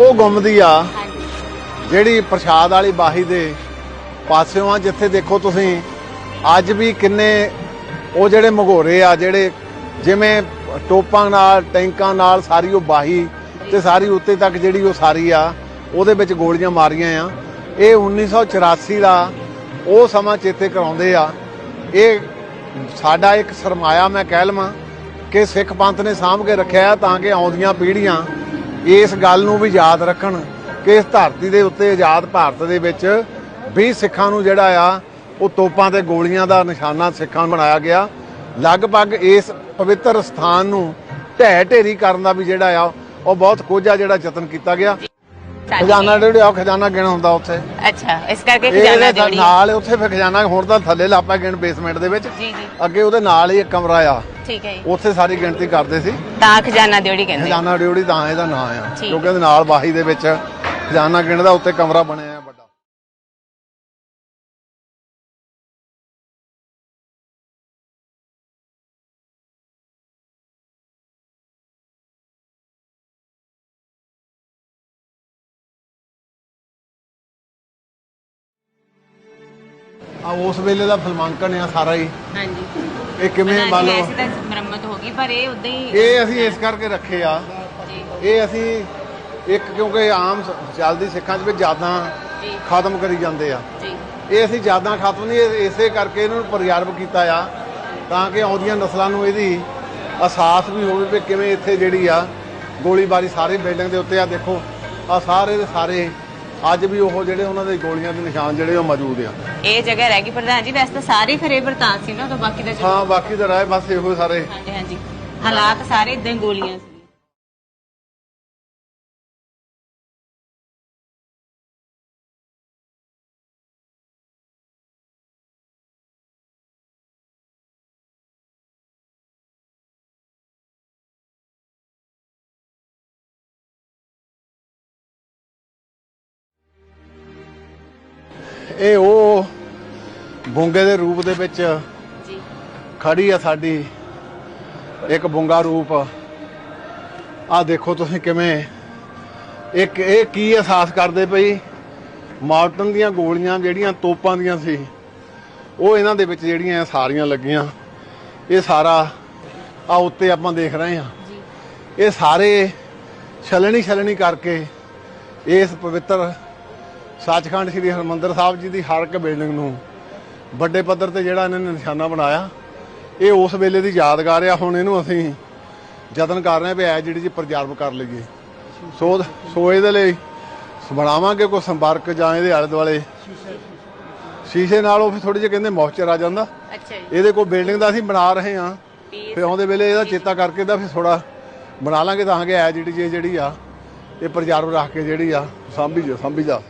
ਉਹ ਗੁੰਮਦੀ ਆ ਜਿਹੜੀ ਪ੍ਰਸ਼ਾਦ ਵਾਲੀ ਬਾਹੀ ਦੇ ਪਾਸਿਓਂ ਆ ਜਿੱਥੇ ਦੇਖੋ ਤੁਸੀਂ ਅੱਜ ਵੀ ਕਿੰਨੇ ਉਹ ਜਿਹੜੇ ਮਗੋਰੇ ਆ ਜਿਹੜੇ ਜਿਵੇਂ ਟੋਪਾਂ ਨਾਲ ਟੈਂਕਾਂ ਨਾਲ ਸਾਰੀ ਉਹ ਬਾਹੀ ਤੇ ਸਾਰੀ ਉੱਤੇ ਤੱਕ ਜਿਹੜੀ ਉਹ ਸਾਰੀ ਆ ਉਹਦੇ ਵਿੱਚ ਗੋਲੀਆਂ ਮਾਰੀਆਂ ਆ। ਇਹ 1984 ਦਾ ਉਹ ਸਮਾਂ ਚੇਤੇ ਕਰਾਉਂਦੇ ਆ। ਇਹ ਸਾਡਾ ਇੱਕ ਸਰਮਾਇਆ ਮੈਂ ਕਹਿ ਲਵਾਂ ਕਿ ਸਿੱਖ ਪੰਥ ਨੇ ਸਾਂਭ ਕੇ ਰੱਖਿਆ ਤਾਂ ਕਿ ਆਉਂਦੀਆਂ ਪੀੜ੍ਹੀਆਂ ਇਸ ਗੱਲ ਨੂੰ ਵੀ ਯਾਦ ਰੱਖਣ ਕਿ ਇਸ ਧਰਤੀ ਦੇ ਉੱਤੇ ਆਜ਼ਾਦ ਭਾਰਤ ਦੇ ਵਿੱਚ ਵੀ ਸਿੱਖਾਂ ਨੂੰ ਜਿਹੜਾ ਆ, ਉਹ ਤੋਪਾਂ ਤੇ ਗੋਲੀਆਂ ਦਾ ਨਿਸ਼ਾਨਾ ਸਿੱਖਾਂ ਨੂੰ ਬਣਾਇਆ ਗਿਆ। ਲਗਭਗ ਇਸ ਪਵਿੱਤਰ ਸਥਾਨ ਨੂੰ ਢਹਿ ਢੇਰੀ ਕਰਨ ਦਾ ਵੀ ਜਿਹੜਾ ਆ, ਉਹ ਬਹੁਤ ਕੋਝਾ ਜਿਹੜਾ ਯਤਨ ਕੀਤਾ ਗਿਆ। ਖਜ਼ਾਨਾ ਜਿਹੜੇ ਖਜ਼ਾਨਾ ਗਿਣ ਹੁੰਦਾ ਉੱਥੇ। ਅੱਛਾ ਇਸ ਕਰਕੇ ਖਜ਼ਾਨਾ ਇਹਦੇ ਜੋੜੀ ਨਾਲ ਉੱਥੇ ਫਿਰ ਖਜ਼ਾਨਾ ਹੁਣ ਤਾਂ ਥੱਲੇ ਲਾਪਾ ਗਿਣ ਬੇਸਮੈਂਟ ਦੇ ਵਿੱਚ। ਜੀ ਜੀ। ਅੱਗੇ ਉਹਦੇ ਨਾਲ ਹੀ ਇੱਕ ਕਮਰਾ ਆ। ਠੀਕ ਹੈ ਜੀ। ਉੱਥੇ ਸਾਰੀ ਗਿਣਤੀ ਕਰਦੇ ਸੀ। ਤਾਂ ਖਜ਼ਾਨਾ ਦਿਓੜੀ ਕਹਿੰਦੇ। ਖਜ਼ਾਨਾ ਡਿਊਟੀ ਤਾਂ ਇਹਦਾ ਨਾਂ ਆ। ਠੀਕ। ਕਿਉਂਕਿ ਇਹਦੇ ਨਾਲ ਬਾਹੀ ਦੇ ਵਿੱਚ ਖਜ਼ਾਨਾ ਗਿਣਦਾ ਉੱਤੇ ਕਮਰਾ ਬਣਿਆ। ਆ ਉਸ ਵੇਲੇ ਦਾ ਫਿਲਮਾਂਕਣ ਆ ਸਾਰਾ ਹੀ। ਹਾਂਜੀ। ਇਹ ਕਿਵੇਂ ਮੰਨ ਲਓ ਵੈਸੇ ਤਾਂ ਮੁਰੰਮਤ ਹੋ ਗਈ ਪਰ ਇਹ ਉਦਾਂ ਹੀ ਇਹ ਅਸੀਂ ਇਸ ਕਰਕੇ ਰੱਖੇ ਆ। ਇਹ ਅਸੀਂ ਇੱਕ ਕਿਉਂਕਿ ਆਮ ਚੱਲਦੀ ਸਿੱਖਾਂ 'ਚ ਵੀ ਯਾਦਾਂ ਜੀ। ਖਤਮ ਕਰੀ ਜਾਂਦੇ ਆ। ਇਹ ਅਸੀਂ ਯਾਦਾਂ ਖਤਮ ਨਹੀਂ ਇਸੇ ਕਰਕੇ ਇਹਨਾਂ ਨੂੰ ਪ੍ਰਯਾਰਵ ਕੀਤਾ ਆ ਤਾਂ ਕਿ ਆਉਂਦੀਆਂ ਨਸਲਾਂ ਨੂੰ ਇਹਦੀ ਅਹਿਸਾਸ ਵੀ ਹੋਵੇ ਕਿ ਕਿਵੇਂ ਇੱਥੇ ਜਿਹੜੀ ਆ ਗੋਲੀਬਾਰੀ ਸਾਰੀ ਬਿਲਡਿੰਗ ਦੇ ਉੱਤੇ ਆ। ਦੇਖੋ ਆ ਸਾਰੇ ਦੇ ਸਾਰੇ ਅੱਜ ਵੀ ਉਹ ਜਿਹੜੇ ਉਹਨਾਂ ਦੇ ਗੋਲੀਆਂ ਦੇ ਨਿਸ਼ਾਨ ਜਿਹੜੇ ਉਹ ਮੌਜੂਦ ਆ। ਇਹ ਜਗ੍ਹਾ ਰਹਿ ਗਈ ਪ੍ਰਧਾਨ ਜੀ ਵੈਸੇ ਤਾਂ ਸਾਰੇ ਖਰੇ ਬਰਤਾਨ ਸੀ ਨਾ ਤਾਂ ਬਾਕੀ ਦਾ ਹਾਂ ਬਾਕੀ ਤਾਂ ਰਾਏ ਬਸ ਇਹੋ ਸਾਰੇ। ਹਾਂਜੀ ਹਾਂਜੀ। ਹਾਲਾਤ ਸਾਰੇ ਇਦਾਂ ਗੋਲੀਆਂ ਸੀ। ਇਹ ਉਹ ਬੁੰਗੇ ਦੇ ਰੂਪ ਦੇ ਵਿੱਚ ਜੀ। ਖੜੀ ਆ ਸਾਡੀ। ਇੱਕ ਬੁੰਗਾ ਰੂਪ। ਆ ਦੇਖੋ ਤੁਸੀਂ ਕਿਵੇਂ। ਇੱਕ ਇਹ ਕੀ ਅਹਿਸਾਸ ਕਰਦੇ ਪਈ ਮਾਰਟਨ ਦੀਆਂ ਗੋਲੀਆਂ ਜਿਹੜੀਆਂ ਤੋਪਾਂ ਦੀਆਂ ਸੀ ਉਹ ਇਹਨਾਂ ਦੇ ਵਿੱਚ ਜਿਹੜੀਆਂ ਸਾਰੀਆਂ ਲੱਗੀਆਂ। ਇਹ ਸਾਰਾ ਆ ਉੱਤੇ ਆਪਾਂ ਦੇਖ ਰਹੇ ਹਾਂ। ਜੀ। ਇਹ ਸਾਰੇ ਛਲਣੀ ਛਲਣੀ ਕਰਕੇ ਇਸ ਪਵਿੱਤਰ ਸੱਚਖੰਡ ਸ੍ਰੀ ਹਰਮੰਦਰ ਸਾਹਿਬ ਜੀ ਦੀ ਹਰ ਇੱਕ ਬਿਲਡਿੰਗ ਨੂੰ ਵੱਡੇ ਪੱਧਰ ਤੇ ਜਿਹੜਾ ਇਹਨਾਂ ਨੇ ਨਿਸ਼ਾਨਾ ਬਣਾਇਆ ਇਹ ਉਸ ਵੇਲੇ ਦੀ ਯਾਦਗਾਰ ਆ ਹੁਣ ਇਹਨੂੰ ਅਸੀਂ ਯਤਨ ਕਰ ਰਹੇ ਹਾਂ ਵੀ ਐ ਜਿਹੜੀ ਜੀ ਪ੍ਰਜਰਵ ਕਰ ਲਈਏ। ਸੋ ਸੋ ਇਹਦੇ ਲਈ ਬਣਾਵਾਂਗੇ ਕੋਈ ਸੰਪਰਕ ਜਾਂ ਇਹਦੇ ਆਲੇ ਦੁਆਲੇ ਸ਼ੀਸ਼ੇ ਨਾਲ ਉਹ ਥੋੜੀ ਜਿਹੀ ਕਹਿੰਦੇ ਮੌਇਸਚਰ ਆ ਜਾਂਦਾ। ਅੱਛਾ ਜੀ। ਇਹਦੇ ਕੋਈ ਬਿਲਡਿੰਗ ਦਾ ਅਸੀਂ ਬਣਾ ਰਹੇ ਵੀ ਫਿਰ ਆਉਂਦੇ ਵੇਲੇ ਇਹਦਾ ਚੇਤਾ ਕਰਕੇ ਦਾ ਫਿਰ ਥੋੜਾ ਬਣਾ ਲਾਂਗੇ ਤਾਂ ਕਿ ਐ ਜਿਹੜੀ ਜਿਹੜੀ ਆ ਇਹ ਪ੍ਰਜਰਵ ਰੱਖ ਕੇ ਜਿਹੜੀ ਆ ਸਾਂਭੀ ਜਾ ਸਾਂਭੀ ਜਾ।